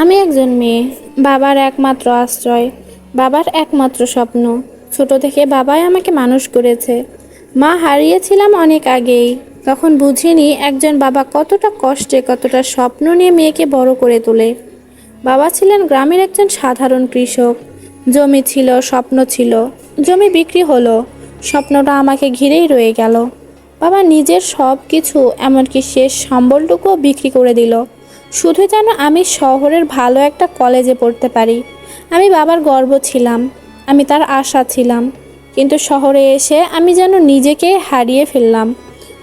আমি একজন মেয়ে, বাবার একমাত্র আশ্রয়, বাবার একমাত্র স্বপ্ন। ছোট থেকে বাবাই আমাকে মানুষ করেছে। মা হারিয়েছিলাম অনেক আগেই, তখন বুঝিনি একজন বাবা কতটা কষ্টে, কতটা স্বপ্ন নিয়ে মেয়েকে বড় করে তোলে। বাবা ছিলেন গ্রামের একজন সাধারণ কৃষক। জমি ছিল, স্বপ্ন ছিল, জমি বিক্রি হলো, স্বপ্নটা আমাকে ঘিরেই রয়ে গেল। বাবা নিজের সব কিছু এমনকি শেষ সম্বলটুকুও বিক্রি করে দিল। শুধু যেন আমি শহরের ভালো একটা কলেজে পড়তে পারি। আমি বাবার গর্ব ছিলাম, আমি তার আশা ছিলাম, কিন্তু শহরে এসে আমি যেন নিজেকে হারিয়ে ফেললাম।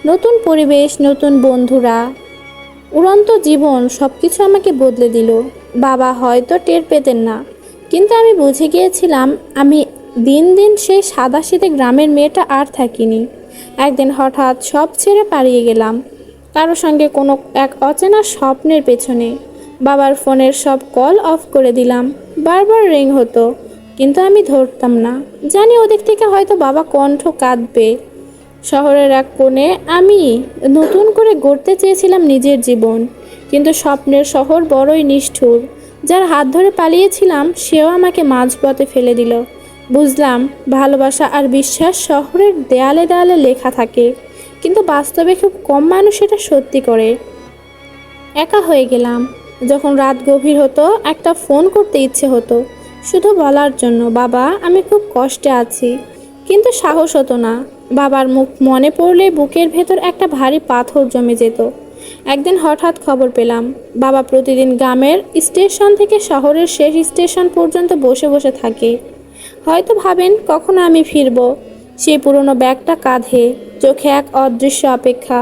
নতুন পরিবেশ, নতুন বন্ধুরা, উড়ন্ত জীবন সব কিছু আমাকে বদলে দিল। বাবা হয়তো টের পেতেন না, কিন্তু আমি বুঝে গিয়েছিলাম আমি দিন দিন সেই সাদা গ্রামের মেয়েটা আর থাকিনি। একদিন হঠাৎ সব ছেড়ে পালিয়ে গেলাম। কারও সঙ্গে কোনো এক অচেনা স্বপ্নের পেছনে। বাবার ফোনের সব কল অফ করে দিলাম। বারবার রিং হতো, কিন্তু আমি ধরতাম না। জানি ওদিক থেকে হয়তো বাবা কণ্ঠ কাঁদবে। শহরের এক কোণে আমি নতুন করে গড়তে চেয়েছিলাম নিজের জীবন, কিন্তু স্বপ্নের শহর বড়ই নিষ্ঠুর। যার হাত ধরে পালিয়েছিলাম, সেও আমাকে মাঝপথে ফেলে দিল। বুঝলাম, ভালোবাসা আর বিশ্বাস শহরের দেয়ালে দেয়ালে লেখা থাকে। কিন্তু বাস্তবে খুব কম মানুষ এটা সত্যি করে। একা হয়ে গেলাম। যখন রাত গভীর হতো, একটা ফোন করতে ইচ্ছে হতো। শুধু বলার জন্য, বাবা, আমি খুব কষ্টে আছি। কিন্তু সাহস হতো না। বাবার মুখ মনে পড়লে বুকের ভেতর একটা ভারী পাথর জমে যেত। একদিন হঠাৎ খবর পেলাম, বাবা প্রতিদিন গ্রামের স্টেশন থেকে শহরের শেষ স্টেশন পর্যন্ত বসে বসে থাকে। হয়তো ভাবেন, কখনো আমি ফিরব? সেই পুরনো ব্যাগটা কাঁধে, চোখে এক অদৃশ্য অপেক্ষা।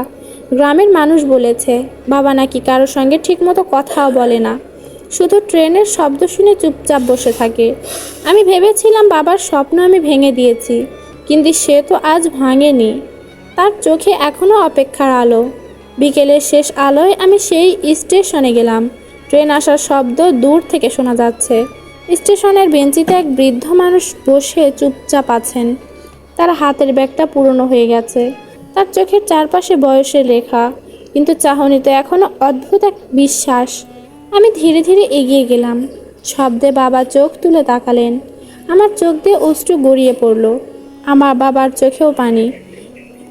গ্রামের মানুষ বলেছে, বাবা নাকি কারোর সঙ্গে ঠিকমতো কথাও বলে না। শুধু ট্রেনের শব্দ শুনে চুপচাপ বসে থাকে। আমি ভেবেছিলাম বাবার স্বপ্ন আমি ভেঙে দিয়েছি, কিন্তু সে তো আজ ভাঙেনি। তার চোখে এখনও অপেক্ষার আলো। বিকেলের শেষ আলোয় আমি সেই স্টেশনে গেলাম। ট্রেন আসার শব্দ দূর থেকে শোনা যাচ্ছে। স্টেশনের বেঞ্চিতে এক বৃদ্ধ মানুষ বসে চুপচাপ আছেন। তার হাতের ব্যাগটা পুরনো হয়ে গেছে। তার চোখের চারপাশে বয়সের লেখা কিন্তু চাহনিতে এখনও অদ্ভুত এক বিশ্বাস। আমি ধীরে ধীরে এগিয়ে গেলাম। শব্দে বাবা চোখ তুলে তাকালেন। আমার চোখ দিয়ে অশ্রু গড়িয়ে পড়ল। আমার বাবার চোখেও পানি।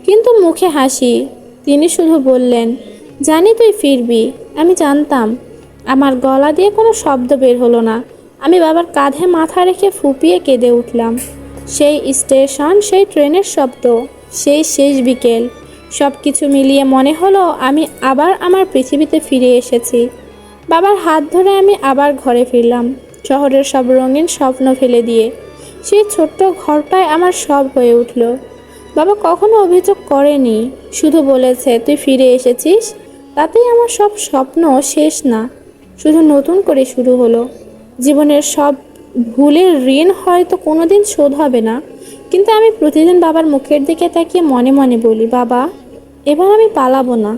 কিন্তু মুখে হাসি। তিনি শুধু বললেন, জানি তুই ফিরবি। আমি জানতাম। আমার গলা দিয়ে কোনো শব্দ বের হলো না। আমি বাবার কাঁধে মাথা রেখে ফুপিয়ে কেঁদে উঠলাম। সেই স্টেশন, সেই ট্রেনের শব্দ, সেই শেষ বিকেল। সব কিছু মিলিয়ে মনে হলো আমি আবার আমার পৃথিবীতে ফিরে এসেছি। বাবার হাত ধরে আমি আবার ঘরে ফিরলাম, শহরের সব রঙিন স্বপ্ন ফেলে দিয়ে। সেই ছোট্ট ঘরটায় আমার সব হয়ে উঠল। বাবা কখনো অভিযোগ করেনি, শুধু বলেছে, তুই ফিরে এসেছিস? তাতেই আমার সব স্বপ্ন শেষ না। শুধু নতুন করে শুরু হলো। জীবনের সব ভুলের ঋণ হয়তো কোনোদিন শোধ হবে না। কিন্তু আমি প্রতিদিন বাবার মুখের দিকে তাকিয়ে মনে মনে বলি, বাবা, এবার আমি পালাবো না।